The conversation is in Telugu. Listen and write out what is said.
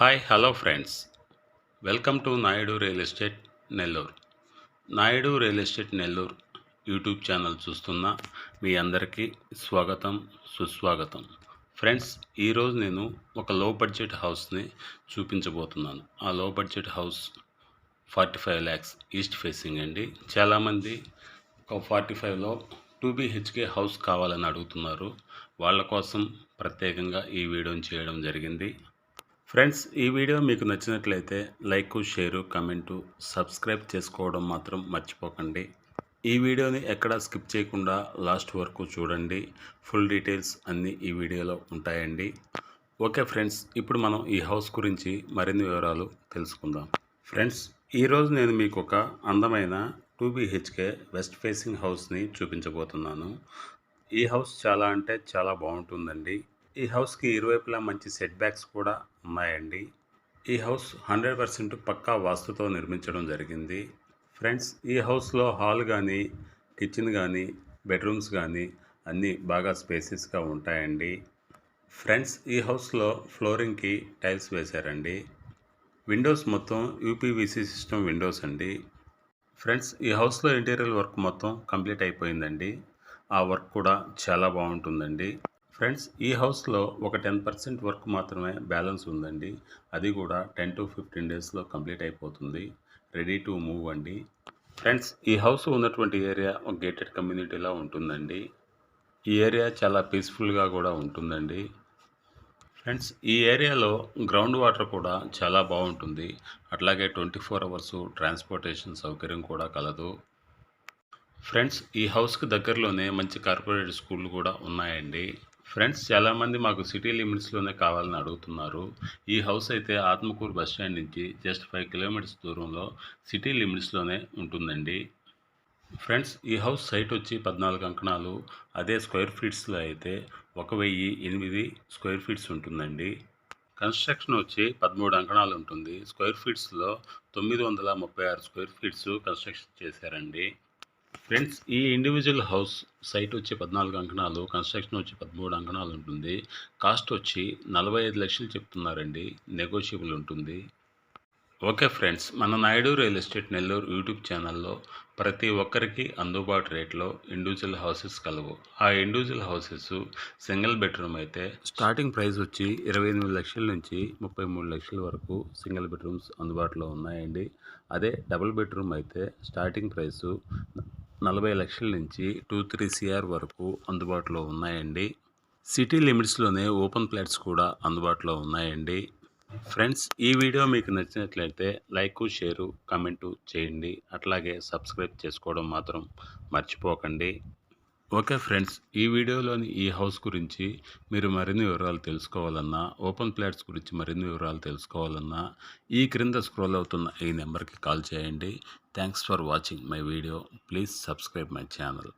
Hi hello friends welcome to Naidu real estate Nellore Naidu real estate Nellore YouTube channel చూస్తున్న మీ అందరికీ స్వాగతం సుస్వాగతం. ఫ్రెండ్స్ ఈరోజు నేను ఒక లో బడ్జెట్ హౌస్ని చూపించబోతున్నాను. ఆ low budget house forty five lakhs east facing అండి. చాలామంది ఒక ఫార్టీ ఫైవ్లో టూ బీహెచ్కే హౌస్ కావాలని అడుగుతున్నారు. వాళ్ళ కోసం ప్రత్యేకంగా ఈ వీడియోని చేయడం జరిగింది. ఫ్రెండ్స్ ఈ వీడియో మీకు నచ్చినట్లయితే లైక్ షేరు కమెంటు సబ్స్క్రైబ్ చేసుకోవడం మాత్రం మర్చిపోకండి. ఈ వీడియోని ఎక్కడా స్కిప్ చేయకుండా లాస్ట్ వరకు చూడండి. ఫుల్ డీటెయిల్స్ అన్నీ ఈ వీడియోలో ఉంటాయండి. ఓకే ఫ్రెండ్స్ ఇప్పుడు మనం ఈ హౌస్ గురించి మరిన్ని వివరాలు తెలుసుకుందాం. ఫ్రెండ్స్ ఈరోజు నేను మీకు ఒక అందమైన టూ బీహెచ్కే వెస్ట్ ఫేసింగ్ హౌస్ని చూపించబోతున్నాను. ఈ హౌస్ చాలా అంటే చాలా బాగుంటుందండి. ఈ హౌస్కి ఇరువైపులా మంచి సెట్ బ్యాక్స్ కూడా ఉన్నాయండి. ఈ హౌస్ హండ్రెడ్ పర్సెంట్ పక్కా వాస్తుతో నిర్మించడం జరిగింది. ఫ్రెండ్స్ ఈ హౌస్లో హాల్ కానీ కిచెన్ కానీ బెడ్రూమ్స్ కానీ అన్నీ బాగా స్పేసెస్గా ఉంటాయండి. ఫ్రెండ్స్ ఈ హౌస్లో ఫ్లోరింగ్కి టైల్స్ వేశారండి. విండోస్ మొత్తం యూపీవీసీ సిస్టమ్ విండోస్ అండి. ఫ్రెండ్స్ ఈ హౌస్లో ఇంటీరియర్ వర్క్ మొత్తం కంప్లీట్ అయిపోయిందండి. ఆ వర్క్ కూడా చాలా బాగుంటుందండి. ఫ్రెండ్స్ ఈ హౌస్లో ఒక టెన్ పర్సెంట్ వర్క్ మాత్రమే బ్యాలెన్స్ ఉందండి. అది కూడా టెన్ టు ఫిఫ్టీన్ డేస్లో కంప్లీట్ అయిపోతుంది. రెడీ టు మూవ్ అండి. ఫ్రెండ్స్ ఈ హౌస్ ఉన్నటువంటి ఏరియా ఒక గేటెడ్ కమ్యూనిటీలా ఉంటుందండి. ఈ ఏరియా చాలా పీస్ఫుల్గా కూడా ఉంటుందండి. ఫ్రెండ్స్ ఈ ఏరియాలో గ్రౌండ్ వాటర్ కూడా చాలా బాగుంటుంది. అట్లాగే ట్వంటీ ఫోర్ అవర్స్ ట్రాన్స్పోర్టేషన్ సౌకర్యం కూడా కలదు. ఫ్రెండ్స్ ఈ హౌస్కి దగ్గరలోనే మంచి కార్పొరేట్ స్కూళ్ళు కూడా ఉన్నాయండి. ఫ్రెండ్స్ చాలామంది మాకు సిటీ లిమిట్స్లోనే కావాలని అడుగుతున్నారు. ఈ హౌస్ అయితే ఆత్మకూరు బస్ స్టాండ్ నుంచి జస్ట్ ఫైవ్ కిలోమీటర్స్ దూరంలో సిటీ లిమిట్స్లోనే ఉంటుందండి. ఫ్రెండ్స్ ఈ హౌస్ సైట్ వచ్చి పద్నాలుగు అంకణాలు అదే స్క్వేర్ ఫీట్స్లో అయితే ఒక వెయ్యి ఎనిమిది స్క్వేర్ ఫీట్స్ ఉంటుందండి. కన్స్ట్రక్షన్ వచ్చి పదమూడు అంకణాలు ఉంటుంది. స్క్వేర్ ఫీట్స్లో తొమ్మిది వందల ముప్పై ఆరు స్క్వేర్ ఫీట్స్ కన్స్ట్రక్షన్ చేశారండి. ఫ్రెండ్స్ ఈ ఇండివిజువల్ హౌస్ సైట్ వచ్చి పద్నాలుగు అంకణాలు కన్స్ట్రక్షన్ వచ్చి పదమూడు అంకణాలు ఉంటుంది. కాస్ట్ వచ్చి నలభై ఐదు లక్షలు చెప్తున్నారండి. నెగోషియబుల్ ఉంటుంది. ఓకే ఫ్రెండ్స్ మన Naidu real estate Nellore YouTube ఛానల్లో ప్రతి ఒక్కరికి అందుబాటు రేట్లో ఇండివిజువల్ హౌసెస్ కలవు. ఆ ఇండివిజువల్ హౌసెస్ సింగిల్ బెడ్రూమ్ అయితే స్టార్టింగ్ ప్రైస్ వచ్చి ఇరవై ఎనిమిది లక్షల నుంచి ముప్పై మూడు లక్షల వరకు సింగిల్ బెడ్రూమ్స్ అందుబాటులో ఉన్నాయండి. అదే డబుల్ బెడ్రూమ్ అయితే స్టార్టింగ్ ప్రైసు నలభై లక్షల నుంచి టూ త్రీ సిఆర్ వరకు అందుబాటులో ఉన్నాయండి. సిటీ లిమిట్స్లోనే ఓపెన్ ప్లాట్స్ కూడా అందుబాటులో ఉన్నాయండి. ఫ్రెండ్స్ ఈ వీడియో మీకు నచ్చినట్లయితే లైక్ షేరు కమెంటు చేయండి. అట్లాగే సబ్స్క్రైబ్ చేసుకోవడం మాత్రం మర్చిపోకండి. ఓకే ఫ్రెండ్స్ ఈ వీడియోలోని ఈ హౌస్ గురించి మీరు మరిన్ని వివరాలు తెలుసుకోవాలన్నా ఓపెన్ ప్లాట్స్ గురించి మరిన్ని వివరాలు తెలుసుకోవాలన్నా ఈ క్రింద స్క్రోల్ అవుతున్న ఈ నెంబర్కి కాల్ చేయండి. Thanks for watching my video. Please subscribe my channel.